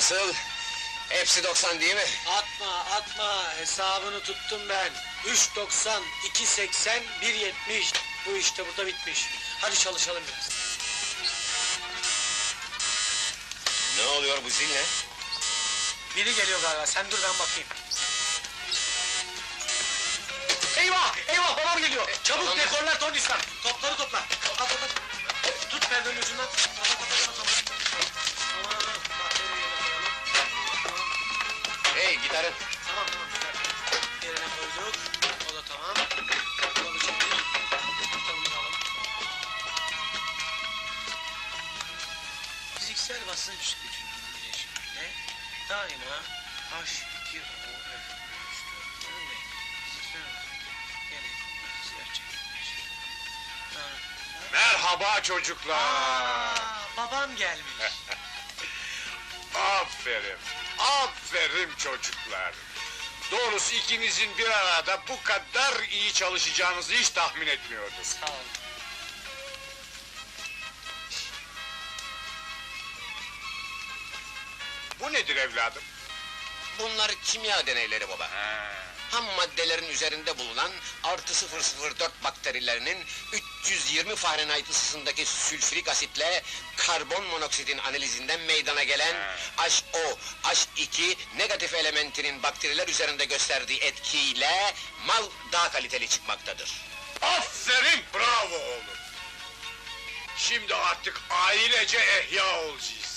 Nasıl? Hepsi 90 değil mi? Atma atma hesabını tuttum ben. 3.90, 2.80, 1.70. Bu işte burada bitmiş. Hadi çalışalım biraz. Ne oluyor bu zil ne? Biri geliyor galiba. Sen dur ben bakayım. Eyvah! Eyvah babam geliyor. Çabuk tamam. dekorlar Tony'stan. Topları topla. Topla topla. Tut perdenin ucundan. Hey gitarın. Tamam tamam güzel. Yerine koyduk. O da tamam. Kulağı çektik. Tutalım alalım. Fiziksel basınç gücünün bileşimiyle daima H2O Fiziksel yani gerçekleşir. Merhaba çocuklar. Aa, babam gelmiş. Aferin. Aferin çocuklar. Doğrusu ikinizin bir arada bu kadar iyi çalışacağınızı hiç tahmin etmiyordum. Sağ ol. Bu nedir evladım? Bunlar kimya deneyleri baba. Ha. Ham maddelerin üzerinde bulunan artı 004 bakterilerinin 320 Fahrenheit ısısındaki sülfürik asitle karbon monoksitin analizinden meydana gelen HO, H2 negatif elementinin bakteriler üzerinde gösterdiği etkiyle mal daha kaliteli çıkmaktadır. Aferin, bravo oğlum. Şimdi artık ailece ehya olacağız.